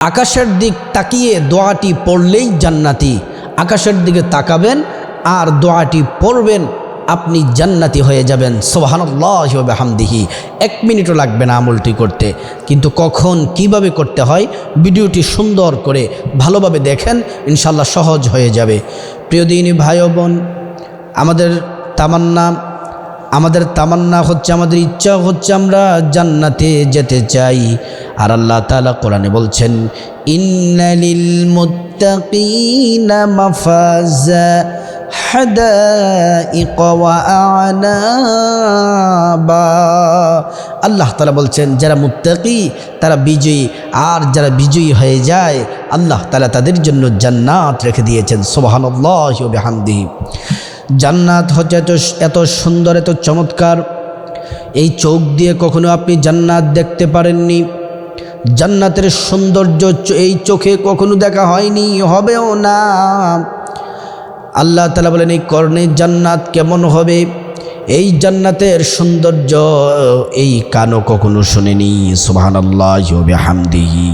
আকাশের দিক তাকিয়ে দোয়াটি পড়লেই জান্নাতি। আকাশের দিকে তাকাবেন আর দোয়াটি পড়বেন, আপনি জান্নাতি হয়ে যাবেন। সোহানুল্লাহ হামদিহি এক মিনিটও লাগবে না আমলটি করতে। কিন্তু কখন, কীভাবে করতে হয়, ভিডিওটি সুন্দর করে ভালোভাবে দেখেন ইনশাল্লাহ সহজ হয়ে যাবে। প্রিয় দিনী ভাই বোন, আমাদের তামান্না আমাদের তামান্না হচ্ছে, আমাদের ইচ্ছা হচ্ছে আমরা জান্নাতে যেতে চাই। আর আল্লাহ তাআলা কোরআনে বলছেন, ইন্নালিল আল্লাহ তালা বলছেন, যারা মুত্তাকি, তারা বিজয়ী। আর যারা বিজয়ী হয়ে যায়, আল্লাহ তাআলা তাদের জন্য জান্নাত রেখে দিয়েছেন। সুবহানাল্লাহি ওয়া বিহামদিহি। জান্নাত হচ্ছে এত এত সুন্দর, এত চমৎকার। এই চোখ দিয়ে কখনো আপনি জান্নাত দেখতে পারেননি। জান্নাতের সৌন্দর্য এই চোখে কখনো দেখা হয়নি, হবেও না। আল্লাহ তালা বলেন, এই কর্ণে জান্নাত কেমন হবে? এই জান্নাতের সৌন্দর্য, এই কানও কখনো শোনেনি। সুবাহান আল্লাহ হামদিহি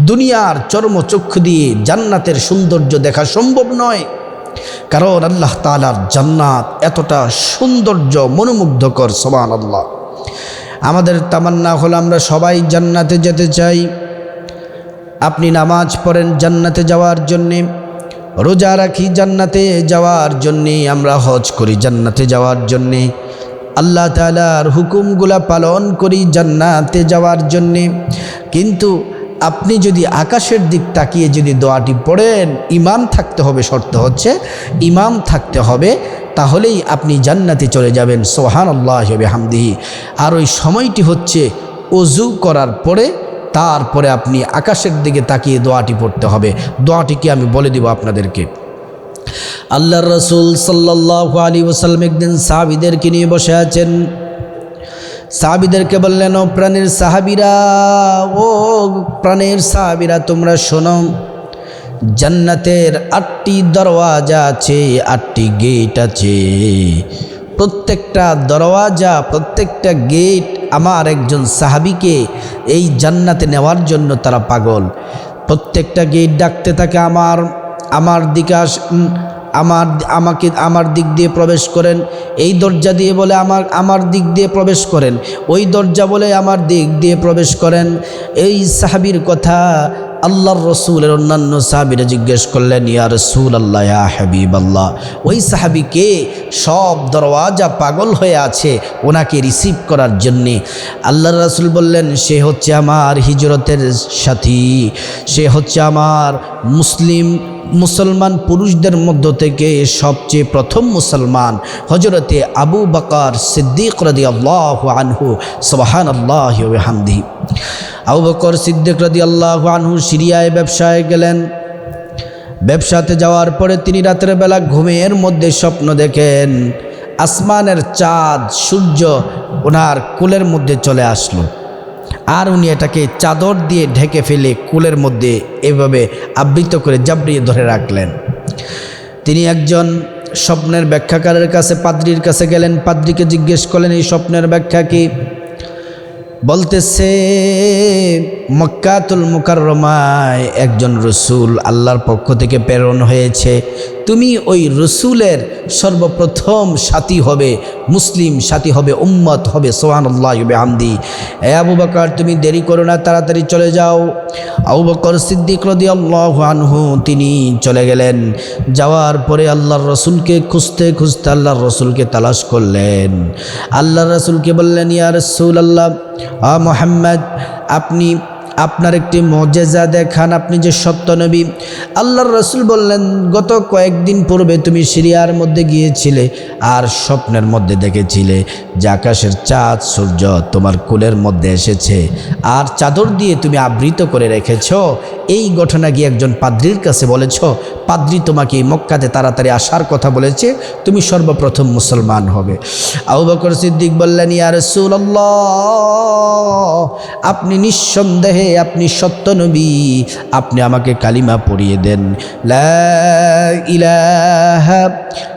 দুনিয়ার চর্মচক্ষু দিয়ে জান্নাতের সৌন্দর্য দেখা সম্ভব নয়। কারণ আল্লাহ তালার জান্নাত এতটা সৌন্দর্য মনোমুগ্ধকর সমান আল্লাহ আমাদের তামান্না হলো আমরা সবাই জান্নাতে যেতে চাই। আপনি নামাজ পড়েন জান্নাতে যাওয়ার জন্যে, রোজা রাখি জান্নাতে যাওয়ার জন্যে, আমরা হজ করি জান্নাতে যাওয়ার জন্যে, আল্লাহ তালার হুকুমগুলা পালন করি জান্নাতে যাওয়ার জন্যে। কিন্তু আপনি যদি আকাশের দিক তাকিয়ে যদি দোয়াটি পড়েন ইমান থাকতে হবে শর্ত হচ্ছে, ইমাম থাকতে হবে, তাহলেই আপনি জান্নাতে চলে যাবেন সোহান আল্লাহ হামদিহি আর ওই সময়টি হচ্ছে অজু করার পরে, তারপরে আপনি আকাশের দিকে তাকিয়ে দোয়াটি পড়তে হবে। দোয়াটিকে আমি বলে দিব আপনাদেরকে। আল্লাহ রসুল সাল্লাহ আলী ওসাল্লাম একদিন সাহাবিদেরকে নিয়ে বসে আছেন। সাহাবিদেরকে বললেন, ও প্রাণের সাহাবিরা, ও প্রাণের সাহাবিরা, তোমরা শোনো, জান্নাতের আটটি দরওয়াজা আছে, আটটি গেট আছে। প্রত্যেকটা দরওয়াজা, প্রত্যেকটা গেট আমার একজন সাহাবিকে এই জান্নাতে নেওয়ার জন্য তারা পাগল। প্রত্যেকটা গেট ডাকতে থাকে আমার আমার দিকে আমার, আমাকে, আমার দিক দিয়ে প্রবেশ করেন। এই দরজা দিয়ে বলে আমার আমার দিক দিয়ে প্রবেশ করেন। ওই দরজা বলে আমার দিক দিয়ে প্রবেশ করেন। এই সাহাবির কথা আল্লাহর রসুলের অন্যান্য সাহাবিরা জিজ্ঞেস করলেন, ইয়া রসুল আল্লাহ ইয়া হাবিব আল্লাহ ওই সাহাবিকে সব দরওয়াজা পাগল হয়ে আছে ওনাকে রিসিভ করার জন্যে। আল্লাহর রসুল বললেন, সে হচ্ছে আমার হিজরতের সাথী। সে হচ্ছে আমার মুসলিম, মুসলমান পুরুষদের মধ্য থেকে সবচেয়ে প্রথম মুসলমান হজরতে আবু বকার সিদ্দিক রদি আল্লাহ আনহু। সবাহান আল্লাহ হামদি আবু বকর সিদ্দিক রদি আল্লাহ আনহু সিরিয়ায় ব্যবসায় গেলেন। ব্যবসাতে যাওয়ার পরে তিনি রাতের বেলা ঘুমের মধ্যে স্বপ্ন দেখেন, আসমানের চাঁদ, সূর্য ওনার কুলের মধ্যে চলে আসলো। আর উনি এটাকে চাদর দিয়ে ঢেকে ফেলে কুলের মধ্যে এভাবে আবৃত করে জাবড়িয়ে ধরে রাখলেন। তিনি একজন স্বপ্নের ব্যাখ্যাকারের কাছে, পাদ্রির কাছে গেলেন। পাদ্রিকে জিজ্ঞেস করলেন, এই স্বপ্নের ব্যাখ্যা কি? বলতেছে মক্কাতুল মুকাররমায় একজন রসুল আল্লাহর পক্ষ থেকে প্রেরণ হয়েছে। তুমি ওই রসুলের সর্বপ্রথম সাথী হবে, মুসলিম সাথী হবে, উম্মত হবে সোহান আল্লাহ আমদি এ আবু বকর, তুমি দেরি করো না, তাড়াতাড়ি চলে যাও। আবু বকর সিদ্দিক রদি আল্লাহ আনহু, তিনি চলে গেলেন। যাওয়ার পরে আল্লাহর রসুলকে খুঁজতে খুঁজতে আল্লাহর রসুলকে তালাশ করলেন। আল্লাহর রসুলকে বললেন, ইয়া রসুল আল্লাহ আ মোহাম্মদ, আপনি আপনার একটি মজেজা দেখান, আপনি যে সত্য নবী। আল্লাহর রসুল বললেন, গত কয়েকদিন পূর্বে তুমি সিরিয়ার মধ্যে গিয়েছিলে আর স্বপ্নের মধ্যে দেখেছিলে যে আকাশের চাঁদ, সূর্য তোমার কুলের মধ্যে এসেছে। আর চাদর দিয়ে তুমি আবৃত করে রেখেছ এই ঘটনা গিয়ে একজন পাদ্রির কাছে বলেছ, পাদ্রি তোমাকে মক্কাতে তাড়াতাড়ি আসার কথা বলেছে, তুমি সর্বপ্রথম মুসলমান হবে। আবু বকর সিদ্দিক বললেন, ইয়া রাসূলুল্লাহ, আপনি নিঃসন্দেহে, আপনি সত্য নবী আপনি আমাকে কালিমা পড়িয়ে দেন। লা ইলাহা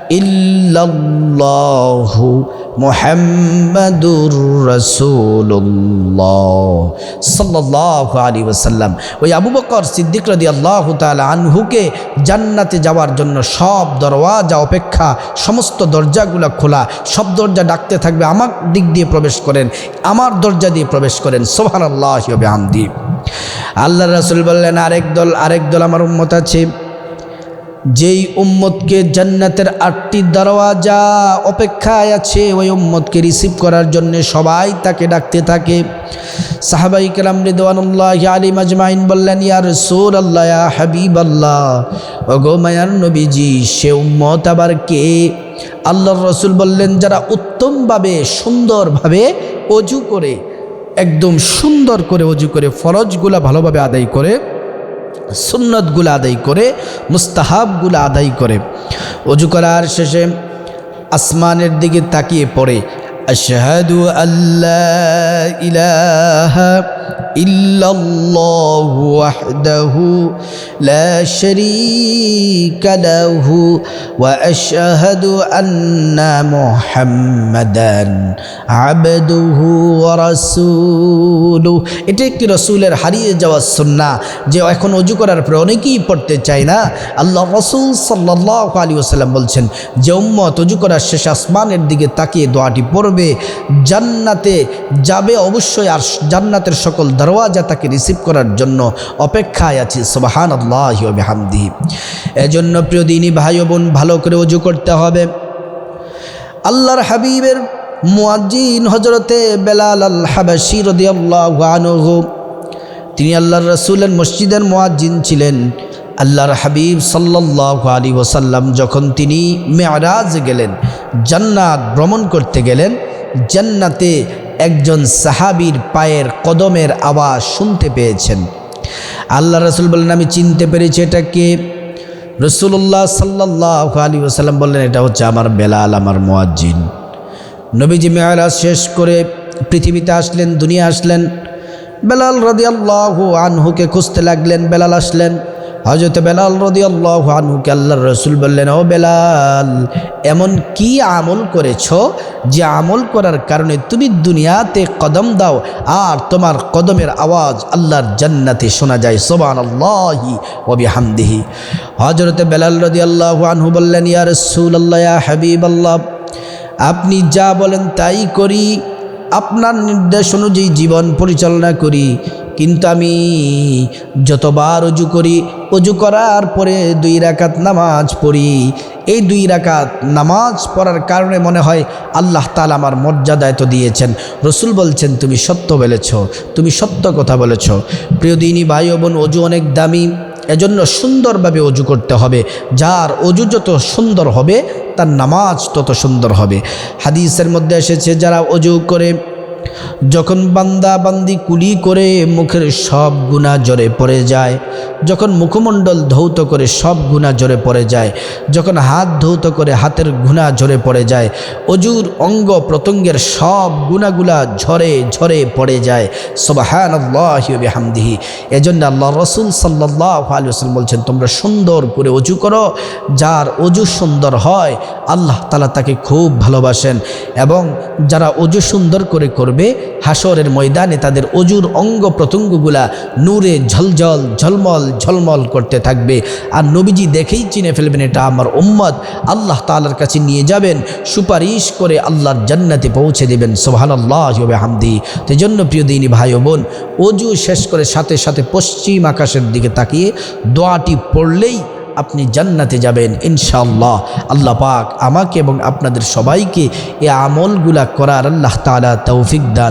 ইল্লাল্লাহু মুহাম্মাদুর রাসূলুল্লাহ সাল্লাল্লাহু আলাইহি ওয়াসাল্লাম। ওই আবু বকর সিদ্দিক রাদিয়াল্লাহু তাআলা আনহুকে জান্নাতে যাওয়ার জন্য সব দরওয়াজা, অপেক্ষা, সমস্ত দরজাগুলো খোলা। সব দরজা ডাকতে থাকবে, আমার দিক দিয়ে প্রবেশ করেন, আমার দরজা দিয়ে প্রবেশ করেন। সুবহানাল্লাহি ওয়া বিহামদি। আল্লাহ রাসূল বললেন, আরেক দল আরেক দল আমার উম্মত আছে। যেই উম্মতকে জান্নাতের আটটি দরওয়াজা অপেক্ষায় আছে, ওই উম্মতকে রিসিভ করার জন্য সবাই তাকে ডাকতে থাকে। সাহাবাই কালাম রিদওয়ানুল্লাহ আলী মাজমাইন বললেন ইয়ার সোর আল্লাহ হাবিব আল্লাহ ওগো মায়ার নবীজি, সে উম্মত আবার কে? আল্লাহর রসুল বললেন, যারা উত্তমভাবে, সুন্দরভাবে অজু করে, একদম সুন্দর করে অজু করে, ফরজগুলা ভালোভাবে আদায় করে সুন্নতগুলো আদায় করে, মুস্তাহাবগুলো আদায় করে। অজু করার শেষে আসমানের দিকে তাকিয়ে পড়ে, আশহাদু আল্লাহ ইলাহা ওয়াহদাহু লা শারীকা লাহু ওয়া আশহাদু আন্না মুহাম্মাদান আবদুহু ওয়া রাসূলুহু এটা একটি রসুলের হারিয়ে যাওয়া সুন্নাহ, যে এখন অজু করার পরে অনেকেই পড়তে চায় না। আল্লাহ রসুল সাল্লাহ আলী ওসাল্লাম বলছেন, যে উম্মত অজু করার শেষ আসমানের দিকে তাকিয়ে দোয়াটি পড়বে, জান্নাতে যাবে অবশ্যই আর জান্নাতের সকল দরওয়াজা তাকে রিসিভ করার জন্য অপেক্ষায় আছে সুবাহান আল্লাহ হামদি এজন্য প্রিয় দিনী ভাই বোন, ভালো করে অজু করতে হবে। আল্লাহর হাবিবের মুয়াজ্জিন হজরতে বেলাল আল হাবাসি রদিয়াল্লাহু আনহু, তিনি আল্লাহর রসুলের মসজিদের মুয়াজ্জিন ছিলেন। আল্লাহর হাবিব সাল্লাল্লাহু আলী ওসাল্লাম যখন তিনি মেয়ারাজ গেলেন, জান্নাত ভ্রমণ করতে গেলেন, জান্নাতে একজন সাহাবীর পায়ের কদমের আওয়াজ শুনতে পেয়েছেন। আল্লাহ রসুল বললেন আমি চিনতে পেরেছি এটাকে রসুল্লাহ সাল্লাহ আলী ওসাল্লাম বললেন, এটা হচ্ছে আমার বেলাল, আমার মোয়াজ্জিন। নবীজি মেয়ারাজ শেষ করে পৃথিবীতে আসলেন, দুনিয়া আসলেন। বেলাল রদি আনহুকে খুঁজতে লাগলেন, বেলাল আসলেন। হজরত বেলাল রদি আল্লাহ আনহুকে আল্লাহ রসুল বললেন, ও বেলাল, এমন কি আমল করেছ যে আমল করার কারণে তুমি দুনিয়াতে কদম দাও আর তোমার কদমের আওয়াজ আল্লাহর জান্নাতে শোনা যায়? সোবান আল্লাহি ওবি হামদিহি হজরত বেলাল রদি আল্লাহ আনহু বললেন, ইয়া রসুল আল্লাহ হাবিব আল্লাহ আপনি যা বলেন তাই করি। আপনার নির্দেশ অনুযায়ী জীবন পরিচালনা করি। কিন্তু আমি যতবার অজু করি, অজু করার পরে দুই রাকাত নামাজ পড়ি। এই দুই রাকাত নামাজ পড়ার কারণে মনে হয় আল্লাহ তালা আমার মর্যাদা এত দিয়েছেন। রসুল বলছেন, তুমি সত্য বলেছ, তুমি সত্য কথা বলেছ। প্রিয় দিনী ভাই বোন, অজু অনেক দামি। এজন্য সুন্দরভাবে অজু করতে হবে। যার অজু যত সুন্দর হবে তার নামাজ তত সুন্দর হবে। হাদিসের মধ্যে এসেছে যারা অজু করে যখন বান্দা বান্দি কুলি করে মুখের সব গুণা জরে পড়ে যায়, যখন মুখমণ্ডল ধৌত করে সব গুণা জরে পড়ে যায়, যখন হাত ধৌত করে হাতের গুণা ঝরে পড়ে যায়, অজুর অঙ্গ প্রত্যঙ্গের সব গুণাগুলা ঝরে ঝরে পড়ে যায়। সবাহান হামদিহি এজন্য আল্লাহ রসুল সাল্লাহ রসুল বলছেন, তোমরা সুন্দর করে অজু করো, যার অজু সুন্দর হয়, আল্লাহ তালা তাকে খুব ভালোবাসেন এবং যারা অজু সুন্দর করে করবে হাসরের ময়দানে তাদের অজুর অঙ্গ প্রত্যঙ্গগুলা নূরে ঝলঝল, ঝলমল ঝলমল করতে থাকবে। আর নবীজি দেখেই চিনে ফেলবেন এটা আমার উম্মত। আল্লাহ তালার কাছে নিয়ে যাবেন, সুপারিশ করে আল্লাহর জান্নাতে পৌঁছে দেবেন। সোহান আল্লাহ হামদি সেই জন্য প্রিয় দিনী ভাই বোন, অজু শেষ করে সাথে সাথে পশ্চিম আকাশের দিকে তাকিয়ে দোয়াটি পড়লেই আপনি জান্নাতে যাবেন, ইনশাআল্লাহ। আল্লাহ পাক আমাকে এবং আপনাদের সবাইকে এ আমলগুলা করার আল্লাহ তালা তৌফিক দান।